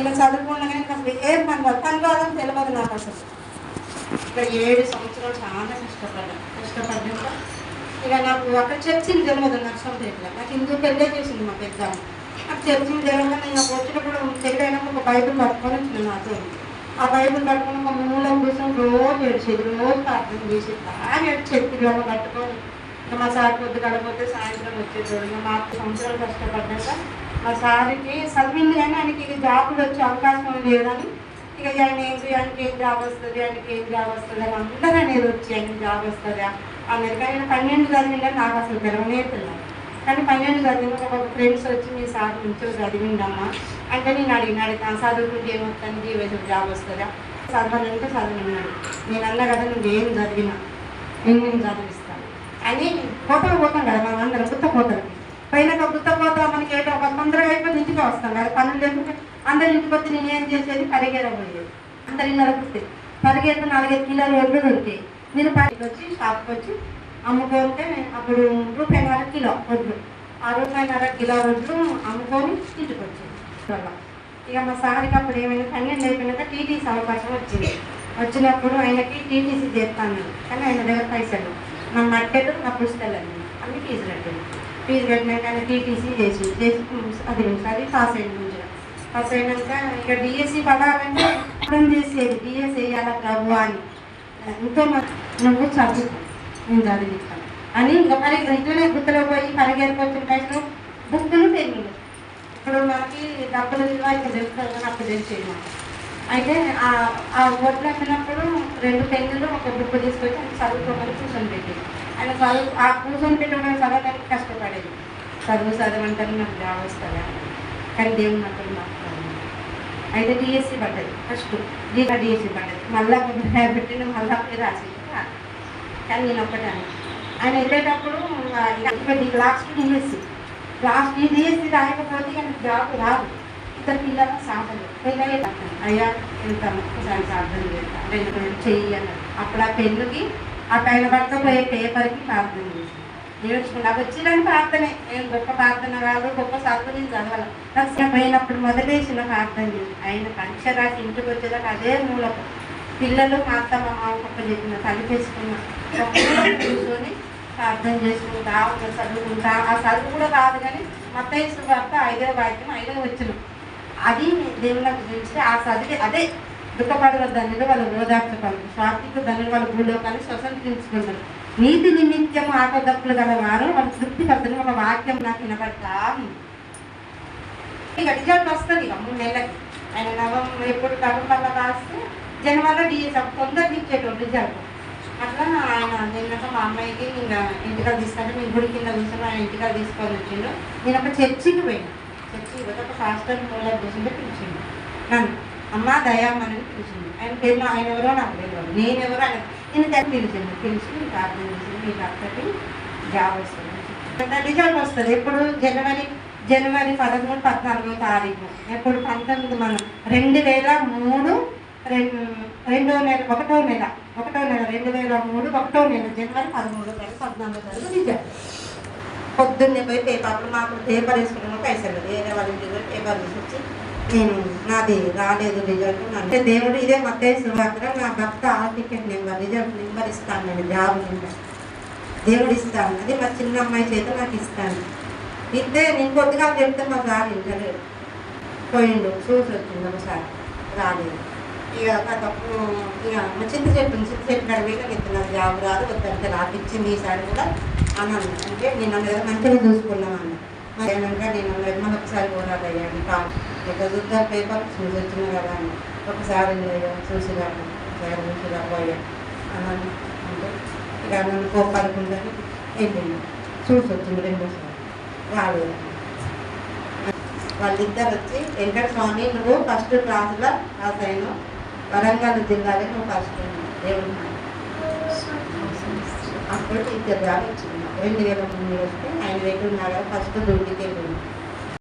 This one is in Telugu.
ఇలా చదువుకుండగానే నాకు అసలు ఏం పని పనివాదం తెలియదు నాకు అసలు. ఇక ఏడు సంవత్సరాలు చాలా కష్టపడ్డా. కష్టపడ్డాక ఇక నాకు అక్కడ చర్చిని తెలియదు నర్సంపేటలో నాకు ఇందుకు పెళ్ళే చేసింది మా పెద్ద నాకు చర్చిని తెలియదు నేను వచ్చినప్పుడు తెలియనప్పుడు ఒక బైబిల్ పట్టుకొని వచ్చింది నాతో. ఆ బైబిల్ పట్టుకొని ఒక మూలం కూర్చొని రోజు ఏడ్చేది రోజు ప్రార్థన చేసేది. బాగా ఏడ్చేది పిల్లలు పట్టుకొని. ఇంకా మా సార్ పొద్దు కడపోతే సాయంత్రం వచ్చేటోడు. ఇంకా మా సంవత్సరాలు కష్టపడ్డాక మా సార్కి చదివింది కానీ ఆయనకి ఇది జాబులు వచ్చే అవకాశం లేదని ఇక ఆయన ఏంటి ఆయనకి ఏం జాబ్ వస్తుంది? ఆయనకి ఏం జాబ్ వస్తుంది? అని అందరూ అనేది వచ్చి ఆయనకి జాబ్ వస్తుందా? అన్నారు కానీ నేను పన్నెండు చదివిందని నాకు అసలు తెలవనే తెలియదు కానీ పన్నెండు చదివిన ఒక ఫ్రెండ్స్ వచ్చి మీ సార్ నుంచో చదివిందమ్మా అంటే నేను అడిగినాడు చదువుకుంటే ఏమవుతుంది ఏదో జాబ్ వస్తుందా? చదవాలంటే చదివినాడు నేను అన్నా కదా నువ్వు ఏం చదివినా? నేను నేను చదివిస్తాను అని కోతలు పోతాం కదా మనం అందరం కొత్త కోతలకి పైన గుత్త కోత మనకి ఏటో ఒక తొందరగా అయిపోతే ఇంటికి వస్తాం కదా పనులు లేకుంటే అందరి ఇంటికి వచ్చి నేను ఏం చేసేది? పరిగెర పోయేది అందరి నడుపుతే పరిగెత్త నాలుగైదు కిలోలు వడ్లు దొరికాయి. నేను పైకి వచ్చి షాప్కి వచ్చి అమ్ముకుంటే అప్పుడు రూపాయిన్నర కిలో వడ్లు ఆ రూపాయిన్నర కిలో వడ్లు అమ్ముకొని ఇంటికి వచ్చింది ఇక మా సార్కి అప్పుడు ఏమైనా పన్నెండు అయిపోయినాక టీటీసీ అవకాశం వచ్చింది. వచ్చినప్పుడు ఆయనకి టీటీసీ చేస్తాను. కానీ ఆయన దగ్గర పైసలు నా మట్టెలు నా పుస్తకాలు అన్ని. ఫీజు కట్టాను ఫీజు కట్టినాక ఆయన టీటీసీ చేసి చేసి అది ఒకసారి పాస్ అయింది మంచిగా పాస్ అయినాక ఇక డిఎస్సి పడాలంటే అర్థం చేసేది? డిఎస్ వేయాలా ప్రభు అని. ఎంతో నువ్వు చదువుతాను నేను చదివిస్తాను అని ఇంకా మరి ఇట్లనే గుర్తులో పోయి పరిగెరికి వచ్చిన పైసలు బుక్కులు పెరుగులు ఇప్పుడు మనకి డబ్బులు విలువ ఇంకా తెలుస్తుంది కానీ అప్పుడు తెలిసేది అయితే ఆ ఓట్లు అమ్మినప్పుడు రెండు పెన్నులు ఒక బుక్ తీసుకొచ్చి చదువుకోమని కూర్చొని పెట్టి ఆయన చదువు ఆ కూర్చొని పెట్టడం చదవడానికి కష్టపడి చదువు చదవంటారు నాకు జాబ్ వస్తుందా? కానీ దేవుడు నాకు మాట్లాడు అయితే డిఎస్సి పడ్డది ఫస్ట్ దీకా డిఎస్సి పడ్డది. మళ్ళా పెట్టిన మళ్ళా అప్పుడే రాసి కానీ నేను ఒక్కటే ఆయన వెళ్ళేటప్పుడు లాస్ట్ డిఎస్సి లాస్ట్ ఈ డిఎస్సి రాయకపోతే కానీ జాబ్ రాదు. ఇద్దరు పిల్లలు సాధన పిల్లలే అయ్యా వెళ్తాను ఒకసారి సాధన చేస్తాను చెయ్యాలి చెయ్యి అన్నారు. అప్పుడు ఆ పెళ్ళికి ఆ పైన పడకపోయే పేపర్కి ప్రార్థన చేస్తాను నాకు వచ్చిన ప్రార్థనే. నేను గొప్ప ప్రార్థన కాదు గొప్ప చదువు నేను చదవాలి. నాకు పోయినప్పుడు పోయినప్పుడు మొదలేసిన ప్రార్థన చేసి ఆయన పరీక్ష రాసి ఇంటికి వచ్చేదాకా అదే మూలకు. పిల్లలు మా అత్త మా మామ పక్క చెప్పిన తలిపేసుకున్న కూర్చొని ప్రార్థన చేసుకుంటా చదువుకుంటా. ఆ చదువు కూడా రాదు కానీ మత్తయ్య వార్త ఐదో వాక్యం ఐదో వచ్చిన అది దేవుళ్ళకి గురించి ఆ చదివి అదే దుఃఖపడల ధనులు వాళ్ళు ఓదార్చపడరు స్వార్థిక ధనులు వాళ్ళ భూలోకాన్ని తీసుకుంటారు నీతి నిమిత్తం ఆటోదప్పులు గలవారు వారు వాళ్ళు తృప్తి పడుతున్న ఒక వాక్యం నాకు వినబడతా ఇక రిజల్ట్ వస్తుంది. ఇక మూడు నెలలకి ఆయన నవంబర్ ఎప్పుడు నవంబర్లో రాస్తే జనవరిలో డిఎస్ తొందరగా ఇచ్చేటోడు రిజల్ట్ అట్లా ఆయన నిన్నక మా అమ్మాయికి ఇంకా ఇంటికాడ తీసుకుంటే మీ గుడి కింద కూర్చొని ఆయన ఇంటికాడ తీసుకొని వచ్చిండు. నేను ఒక చర్చికి పోయినా. చర్చి పోతే ఒక ఫాస్టర్ మూలర్ కూర్చుంటే పిలిచిండు. నన్ను అమ్మ దయామని పిలిచింది ఆయన పేరు ఆయన ఎవరో నాకు తెలియదు. నేను ఎవరో ఆయన నేను పిలిచింది పిలిచి ప్రార్థన చేసింది మీ భర్తకి జాబ్ వస్తుంది. రిజల్ట్ వస్తుంది. ఎప్పుడు జనవరి జనవరి పదమూడు పద్నాలుగో తారీఖు. ఎప్పుడు పంతొమ్మిది మనం రెండు వేల మూడు రెండు రెండో నెల ఒకటో నెల ఒకటో నెల రెండు వేల మూడు ఒకటో నెల జనవరి పదమూడో తారీఖు పద్నాలుగో తారీఖు రిజల్ట్ పొద్దున్నే పోయి పేపర్లు మాకు పేపర్ వేసుకున్నాము పైసలు. వేరే వాళ్ళ ఇంటి పేపర్ తీసుకొచ్చి నేను నాది రాలేదు రిజల్ట్ అంటే దేవుడు ఇదే మత్తయ్య మాత్రం నా భర్త ఆ టికెట్ నెంబర్ రిజల్ట్ నెంబర్ ఇస్తాను నేను జాబ్ నెంబర్. దేవుడు ఇస్తాను. అది మా చిన్న అమ్మాయి చేత నాకు ఇస్తాను. ఇస్తే నేను కొద్దిగా చెప్తే మా సార్ ఇంటలేడు పోయిండు చూసి వచ్చిండు ఒకసారి రాలేదు. ఇక తప్పు ఇక మా చింత చెప్పింది చింత చెప్పిన అడిగి నీకు నాకు జాబ్ రాదు వద్దంటే రాపిచ్చింది ఈసారి కూడా అని అన్న అంటే నేను మంచిగా చూసుకున్నాను అన్న నేను మళ్ళీ ఒకసారి పోరాడు అయ్యాను. కాదు ఇక చూద్దాం పేపర్ చూసి వచ్చిన కదా అని. ఒకసారి చూసి రాను ఒకసారి చూసి రాబోయే అని అంటే ఇక నన్ను కోపాడుకుందని వెళ్ళింది చూసి వచ్చింది రెండోసారి రాలేదు. వాళ్ళిద్దరు వచ్చి వెంకట స్వామి నువ్వు ఫస్ట్ క్లాసులో పాస్ అయ్యాను వరంగల్ జిల్లాలో నువ్వు ఫస్ట్ ఏమన్నా అప్పుడు ఇద్దరు దాకా వచ్చింది. రెండు వేల మూడు వస్తే ఆయన దగ్గర ఉన్నాడు ఫస్ట్ డ్యూటీకి వెళ్ళింది.